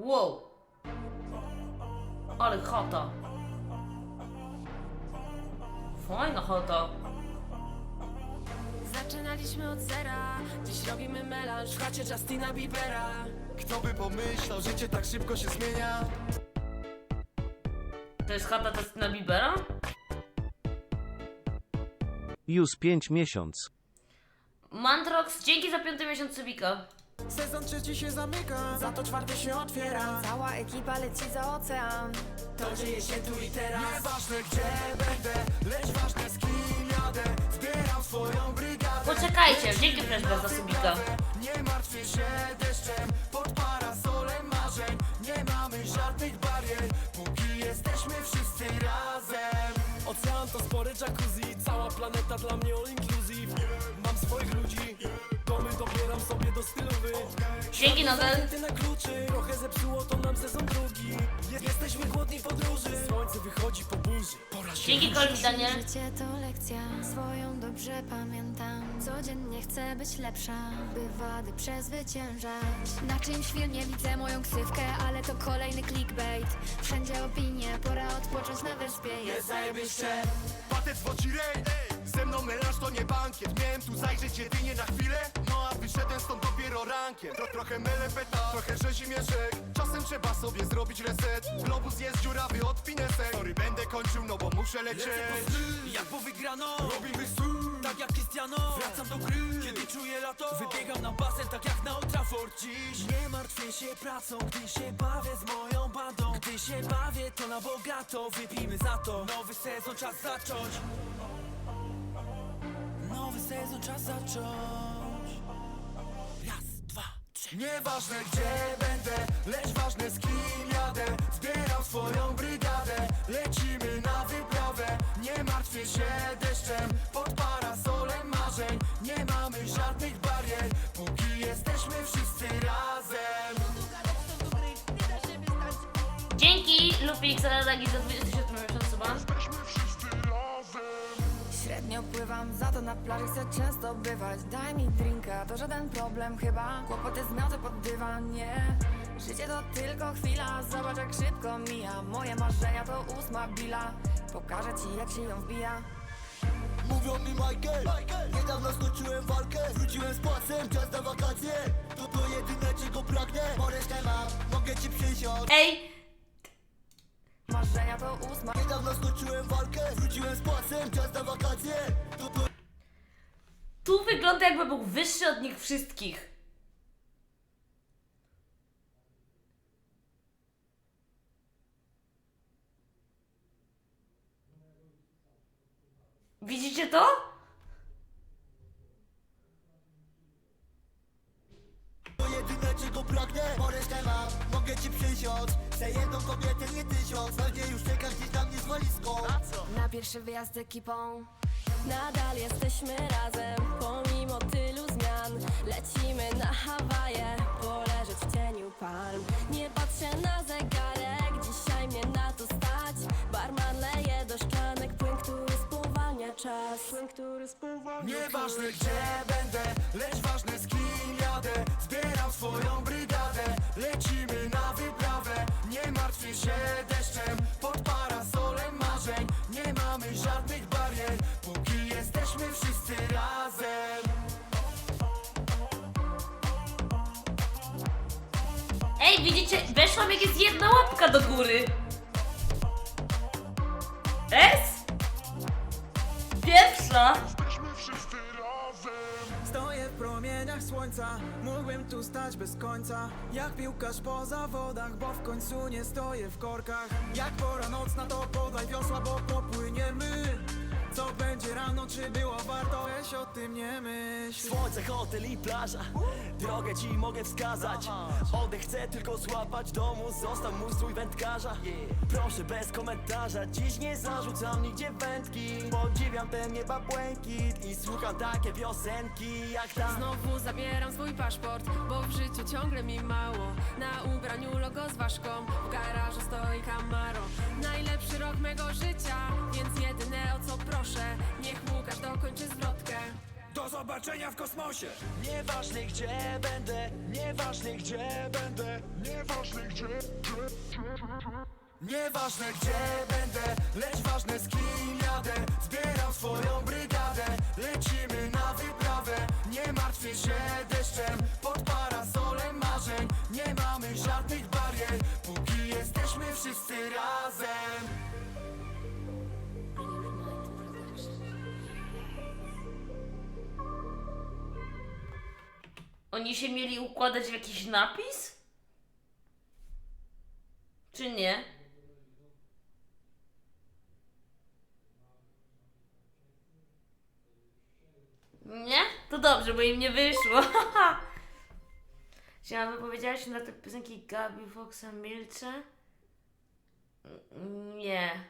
Wow. Ale chata. Fajna chata. Zaczynaliśmy od zera, dziś robimy melanż w chacie Justina Biebera Kto by pomyślał, życie tak szybko się zmienia To jest chata Justina Biebera? Już 5 miesiąc. Mantrox, dzięki za piąty miesiąc subika. Sezon trzeci się zamyka, za to czwarty się otwiera. Cała ekipa leci za ocean. To dzieje się tu i teraz? Nieważne gdzie będę, lecz ważne z kim jadę. Zbieram swoją brygadę. Poczekajcie, dzięki Flashback za subika. Nie martwię się deszczem, pod parasolem marzeń. Nie mamy żadnych barier, póki jesteśmy wszyscy razem. Ocean to spory jacuzzi. Cała planeta dla mnie all inclusive. Mam swoich ludzi Dzięki Nobel. Na kluczy Trochę zepsuło to nam sezon drugi. Je- Jesteśmy głodni podróży Słońce wychodzi po burzy. Pora się Dzięki Kolbi Daniel. Życie to lekcja, swoją dobrze pamiętam. Codziennie chcę być lepsza, by wady przezwyciężać. Na czymś filmie widzę moją ksywkę, ale to kolejny clickbait. Wszędzie opinie, pora odpocząć na wyspie. Jest zajebiście Patec w oczy rej, ze mną melanż to nie bankiet. Miałem tu zajrzeć jedynie na chwilę. No a wyszedłem stąd rankiem. Tro, Trochę melepeta, trochę rzezimieszek Czasem trzeba sobie zrobić reset. Globus jest dziurawy od finesek Sorry, będę kończył, no bo muszę lecieć. Jak po wygrano Robimy stół Tak jak Cristiano. Wracam do gry. Kiedy czuję lato. Wybiegam na basen tak jak na Old Trafford. Dziś nie martwię się pracą. Gdy się bawię z moją bandą. Gdy się bawię to na bogato. Wypijmy za to. Nowy sezon czas zacząć. Nowy sezon czas zacząć Nieważne gdzie będę, lecz ważne z kim jadę. Zbieram swoją brygadę, lecimy na wyprawę. Nie martwię się deszczem, pod parasolem marzeń. Nie mamy żadnych barier, póki jesteśmy wszyscy razem. Dzięki Lupix Radagi za 27 miesiąc suba. Średnio pływam, za to na plaży chcę często bywać. Daj mi drinka, to żaden problem chyba Kłopoty zmiotę pod dywan, nie. Życie to tylko chwila, zobacz jak szybko mija. Moje marzenia to ósma bila. Pokażę ci jak się ją wbija. Mówią mi Michael, niedawno skończyłem walkę. Wróciłem z płacem, czas na wakacje. To to jedyne czego pragnę. Bo resztę mam, mogę ci przysiąc Ej, Marzenia to ósma. Niedawno skończyłem walkę Wróciłem z płacem, czas na wakacje. To to tu wygląda jakby był wyższy od nich wszystkich. Widzicie to? To jedyne czego pragnę Bo resztę mam, mogę ci przysiąc Chcę jedną kobietę, nie tysiąc. Będzie już czekać gdzieś na mnie z walizką. Na pierwszy wyjazd z ekipą. Nadal jesteśmy razem Pomimo tylu zmian. Lecimy na Hawaje Poleżeć w cieniu palm. Nie patrzę na zegarek Dzisiaj mnie na to stać. Barman leje do szklanek Płyn, który spowalnia czas. Płyn, który spowalnia Nieważne gdzie będę, lecz ważne z kim jadę. Zbieram swoją brygadę, lecimy Ej, widzicie? Weszłam jak jest jedna łapka do góry. S? Pierwsza. Stoję w promieniach słońca, mógłbym tu stać bez końca Jak piłkarz po zawodach, bo w końcu nie stoję w korkach Jak pora nocna to podaj wiosła, bo popłyniemy Co będzie rano, czy było warto, weź o tym nie myśl. Słońce, hotel i plaża. Drogę ci mogę wskazać. Oddech chcę tylko złapać domu. Został mój strój wędkarza. Proszę bez komentarza. Dziś nie zarzucam nigdzie wędki. Podziwiam ten nieba błękit I słucham takie piosenki jak ta. Znowu zabieram swój paszport, bo w życiu ciągle mi mało. Na ubraniu logo z ważką, w garażu stoi Camaro. Najlepszy rok mego życia, więc jedyne o co proszę, zobaczenia w kosmosie. Nieważne gdzie będę, nieważne gdzie będę Nieważne gdzie, Nieważne gdzie będę, lecz ważne z kim jadę. Zbieram swoją brygadę, lecimy na wyprawę. Nie martwię się deszczem, pod parasolem marzeń. Nie mamy żadnych barier, póki jesteśmy wszyscy razem Oni się mieli układać w jakiś napis? Czy nie? Nie? To dobrze, bo im nie wyszło. Chciałam wypowiedziała się na te piosenki Gabi Foxa Milcze? Nie.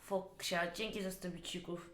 Foksia, dzięki za 100 bicików.